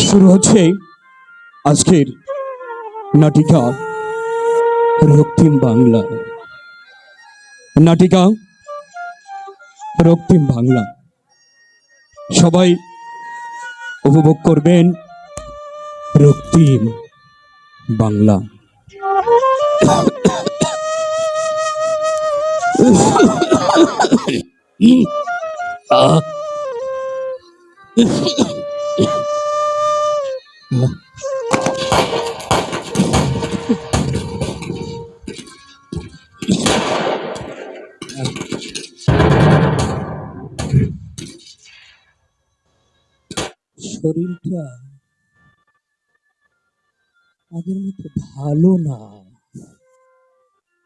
শুরু হচ্ছে আজকের নাটিকা রক্তিম বাংলা। নাটিকা রক্তিম বাংলা। সবাই উপভোগ করবেন রক্তিম বাংলা। আহ শরীরটা আগের মতো ভালো না।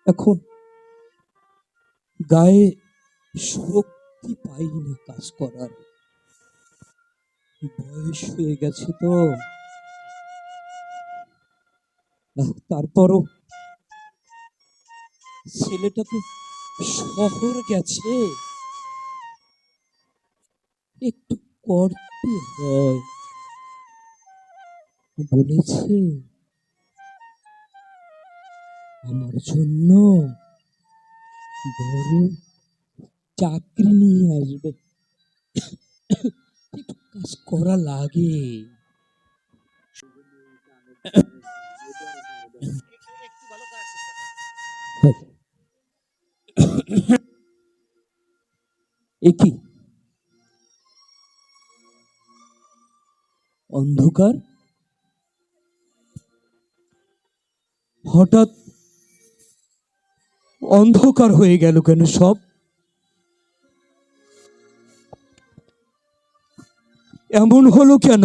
এখন গায়ে শক্তি পাই না কাজ করার। বয়স হয়ে গেছে তো। তারপরও ছেলেটা তো শহর গেছে। একটু করতে হয়। বলেছে, আমার জন্য বড় চাকরি নিয়ে আসবে। কাজ করা লাগে। এ কি? অন্ধকার? হঠাৎ অন্ধকার হয়ে গেল কেন সব? এমন হলো কেন?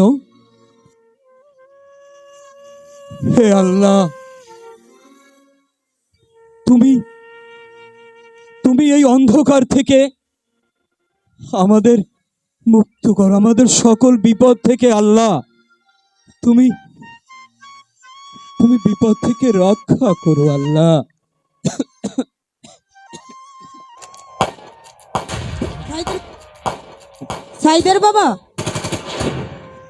হে আল্লাহ, তুমি তুমি এই অন্ধকার থেকে আমাদের মুক্ত করো, আমাদের সকল বিপদ থেকে আল্লাহ, তুমি তুমি বিপদ থেকে রক্ষা করো আল্লাহ। সাইদের বাবা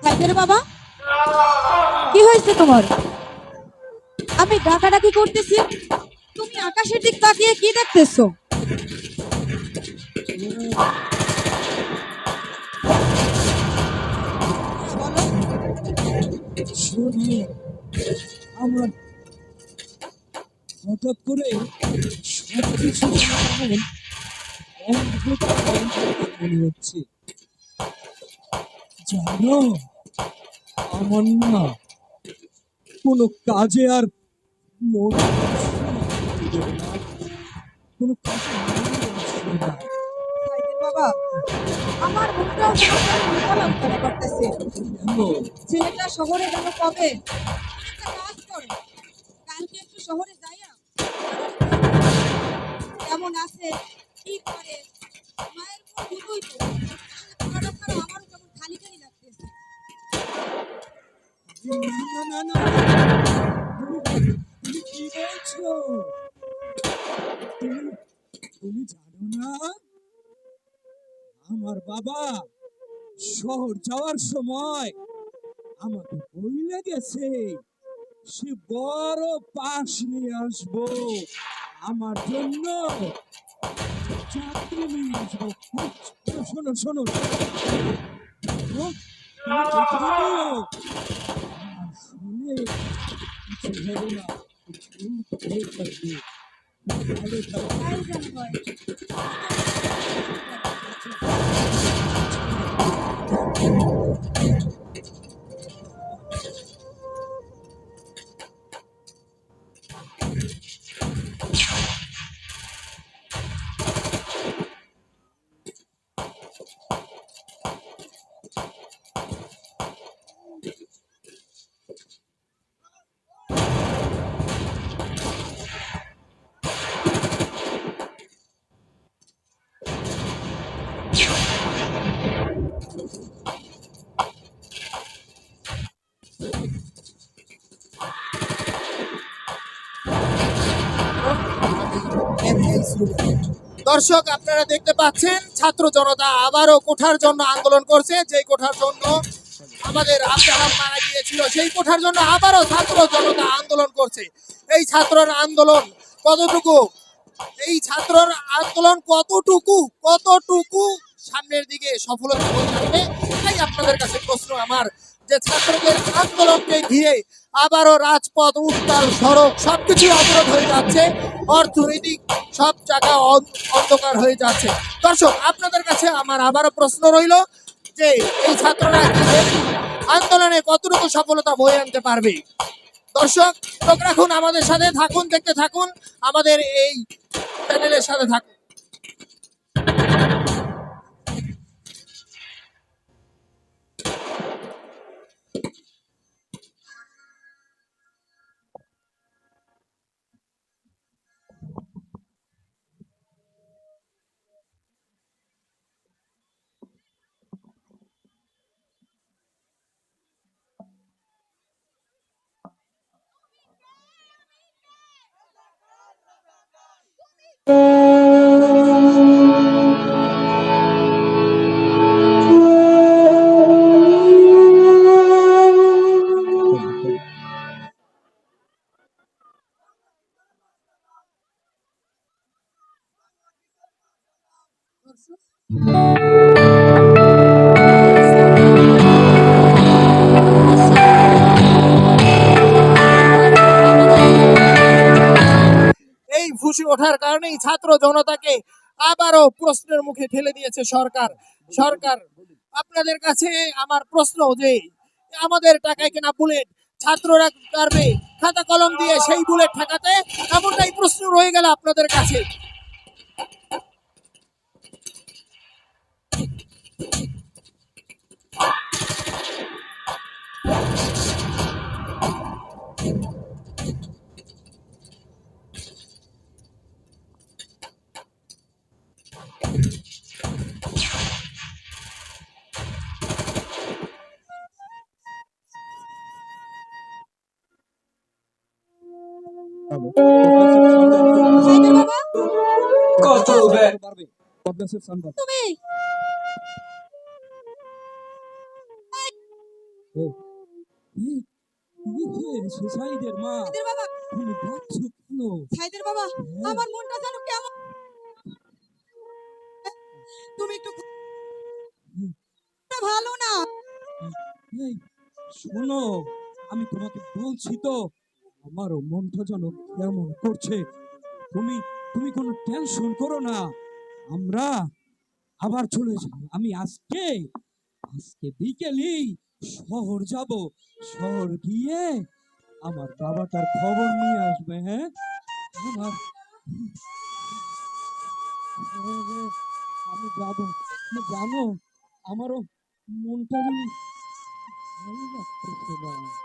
সাইদের বাবা? কি হয়েছে তোমার? আমি ডাকাডাকি করতেছি, তুমি আকাশের দিক তাকিয়ে কি দেখতেছো? আমার হঠাৎ করে সবকিছু মনে হচ্ছে। জানো আমার না কোনো কাজে আর মন। কোনো কাজে বাবা আমার করতেছে? ছেলেটা শহরে গেল কবে? বাবা শহর যাওয়ার সময় আমাকে বইলে গেছে সে বড় পাশ নিয়ে আসব। আমার জন্য চাকরি নিয়ে আসব। শোনো শোনো। শোনো শোনো, কিছু দর্শক, আপনারা দেখতে পাচ্ছেন, ছাত্র জনতা আবারও কোঠার জন্য আন্দোলন করছে। যে কোঠার জন্য আমাদের আব্দাহাম মারা গিয়েছিল, সেই কোঠার জন্য আবারও ছাত্র জনতা আন্দোলন করছে। এই ছাত্রর আন্দোলন কতটুকু? এই ছাত্রর আন্দোলন কতটুকু? কতটুকু? সামনের দিকে সফলতা হয়ে তাই আপনাদের কাছে প্রশ্ন আমার। যে ছাত্রদের আন্দোলনকে ঘিরে আবারও রাজপথ, উত্তাল, সড়ক সবকিছু অবরোধ হয়ে যাচ্ছে। অর্থনৈতিক সব জায়গা অন্ধকার হয়ে যাচ্ছে। দর্শক, আপনাদের কাছে আমার আবারও প্রশ্ন রইল যে এই ছাত্ররা আন্দোলনে কতটুকু সফলতা বয়ে আনতে পারবে? দর্শক, চোখ রাখুন আমাদের সাথে, থাকুন, দেখতে থাকুন। আমাদের এই চ্যানেলের সাথে থাকুন। you এই ফুসে ওঠার কারণেই ছাত্র জনতাকে আবারও প্রশ্নের মুখে ঠেলে দিয়েছে সরকার। সরকার, আপনাদের কাছে আমার প্রশ্ন যে, আমাদের টাকায় কেনা বুলেট ছাত্ররা পারবে? খাতা কলম দিয়ে সেই বুলেট ঠেকাতে এমনটাই প্রশ্ন রয়ে গেল আপনাদের কাছে। সাইদের কত পারবে পদ্মাসের সানবার তুমি সাইদের মা সাইদের বাবা বাবা আমার মনটা যেন কেমন? তুমি একটু ভালো না। শোনো আমি তোমাকে বলছি তো আমারও মনটা যেন কেমন করছে। তুমি তুমি কোনো টেনশন করো না। আমরা আবার চলে যাব আমি আজকে আজকে বিকেলেই শহর যাব। শহর গিয়ে আমার বাবাটার খবর নিয়ে আসবে হ্যাঁ? আমার আমি যাব। তুমি জানো, আমারও মনটা যেন ভালো লাগতেছে না।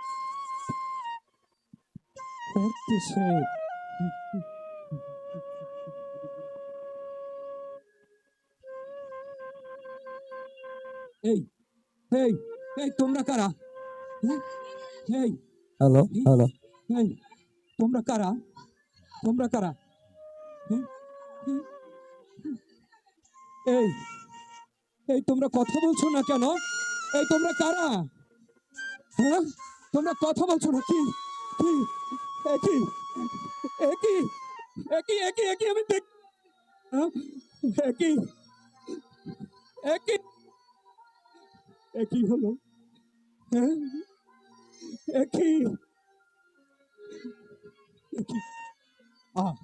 এই এই এই তোমরা কারা হ্যাঁ? এই হ্যালো হ্যালো এই তোমরা কারা তোমরা কারা হ্যাঁ? হ্যাঁ? এই এই তোমরা কথা বলছো না কেন এই তোমরা কারা হ্যাঁ তোমরা কথা বলছো না কি কি একই একই একই একই একই আমি দেখ? একই একই একই হলো হ্যাঁ একই একই আহ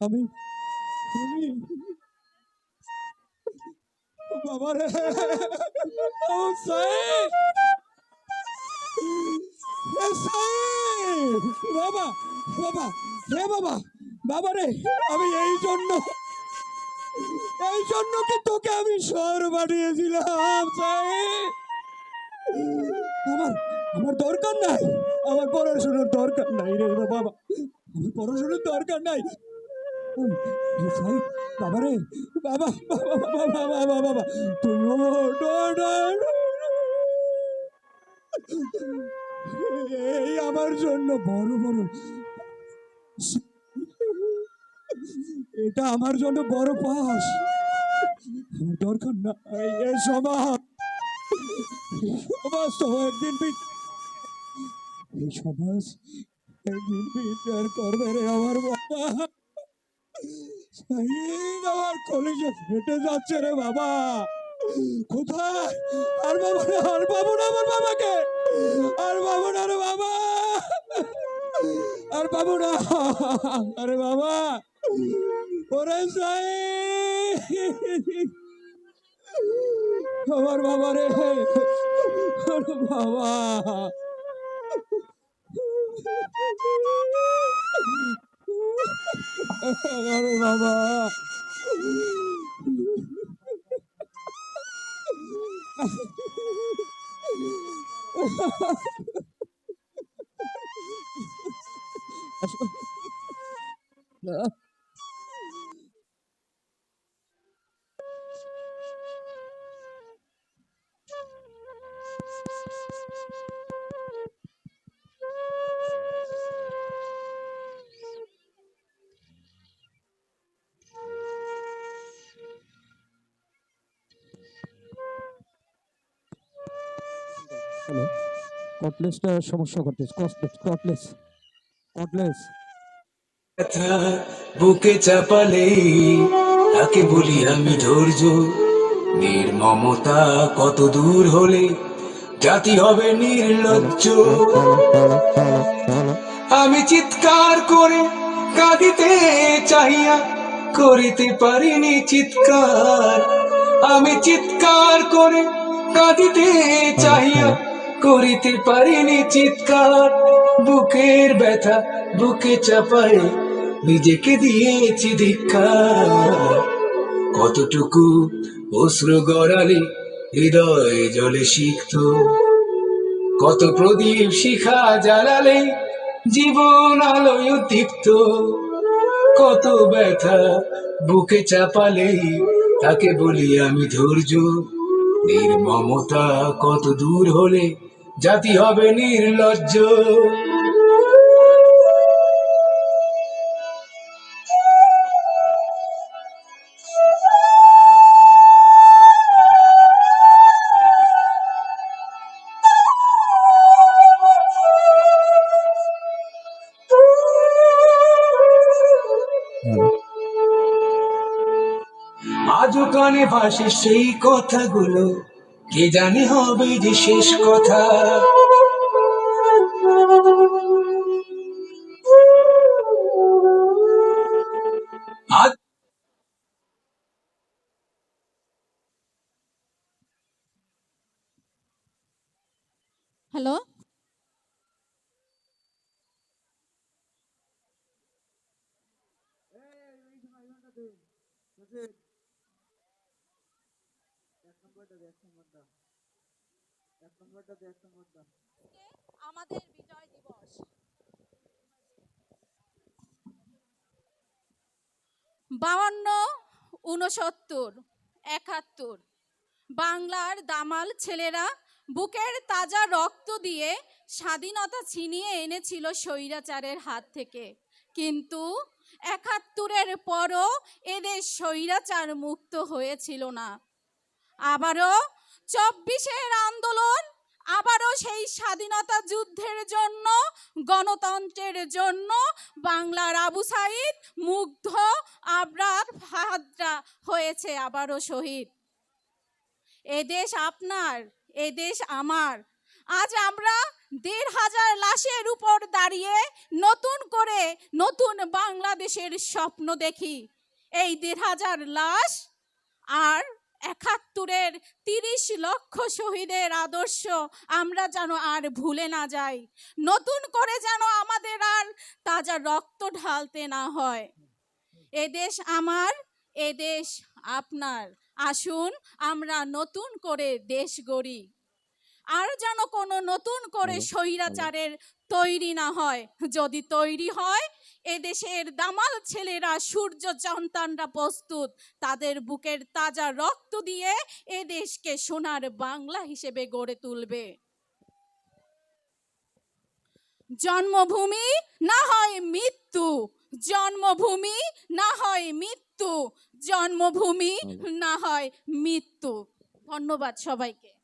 আমি আমি বাবা রে ও সাহেব! বাবা বাবা হে বাবা বাবা রে আমি এই জন্য এই জন্য কি তোকে আমি শহর বানিয়েছিলাম আমার আমার দরকার নাই আমার পড়াশোনার দরকার নাই রে বাবা আমার পড়াশোনার দরকার নাই বাবা রে বাবা বাবা বাবা বাবা বাবা তুই। এই আমার জন্য বড় বড়। এটা আমার জন্য বড় পাস। দরকার না এ সমাজ। তো একদিন এই সমাজ একদিন বিচার করবে রে আমার বাবা আমার কলেজে ফেটে যাচ্ছে রে বাবা। কোথায়? আর বাবু না, আর বাবু না আমার বাবাকে। আর বাবু না রে বাবা। আর বাবু না, আরে বাবা। ওরে শাহিন আমার বাবা রে। বাবা। আরে বাবা। হ্যালো কটলেসটা সমস্যা করতেছে। কটলেস কটলেস কটলেস ব্যথা বুকে চাপালে তাকে বলি আমি ধৈর্য। নির্মমতা কত দূর হলে জাতি হবে নির্লজ্জ। আমি চিৎকার করে কাঁদিতে চাহিয়া করিতে পারিনি চিৎকার। আমি চিৎকার করে কাঁদিতে চাহিয়া করিতে পারিনি চিৎকার। বুকের ব্যথা, বুকে চাপায় নিজেকে দিয়েছি ধিক্কার। কতটুকু অশ্রু গড়ালে হৃদয় জলে শিখত কত প্রদীপ শিখা জ্বালালে জীবন আলোয় দীপ্ত কত ব্যথা বুকে চাপালে তাকে বলি আমি ধৈর্য। নির্মমতা কত দূর হলে জাতি হবে নির্লজ্জ। ভাসে সেই কথাগুলো। কে জানে হবে যে শেষ কথা। আজ হ্যালো? আমাদের বিজয় দিবস বাউন্ন উনসত্তর একাত্তর। বাংলার দামাল ছেলেরা বুকের তাজা রক্ত দিয়ে স্বাধীনতা ছিনিয়ে এনেছিল স্বৈরাচারের হাত থেকে। কিন্তু একাত্তরের পরও এদের স্বৈরাচার মুক্ত হয়েছিল না। আবারও চব্বিশের আন্দোলন, আবারও সেই স্বাধীনতা যুদ্ধের জন্য, গণতন্ত্রের জন্য বাংলার আবু সাইদ মুগ্ধ, আবরার ফাহাদরা হয়েছে আবারও শহীদ। এদেশ আপনার এদেশ আমার। আজ আমরা দেড় হাজার লাশের উপর দাঁড়িয়ে নতুন করে নতুন বাংলাদেশের স্বপ্ন দেখি। এই দেড় হাজার লাশ আর একাত্তরের তিরিশ লক্ষ শহীদের আদর্শ আমরা যেন আর ভুলে না যাই। নতুন করে যেন আমাদের আর তাজা রক্ত ঢালতে না হয়। এদেশ আমার এদেশ আপনার। আসুন আমরা নতুন করে দেশ গড়ি। আর যেন কোনো নতুন করে স্বৈরাচারের তৈরি না হয়। যদি তৈরি হয় এদেশের দামাল ছেলেরা সূর্য সন্তানরা প্রস্তুত। তাদের বুকের তাজা রক্ত দিয়ে এ দেশকে সোনার বাংলা হিসেবে গড়ে তুলবে। জন্মভূমি না হয় মৃত্যু। জন্মভূমি না হয় মৃত্যু। জন্মভূমি না হয় মৃত্যু। ধন্যবাদ সবাইকে।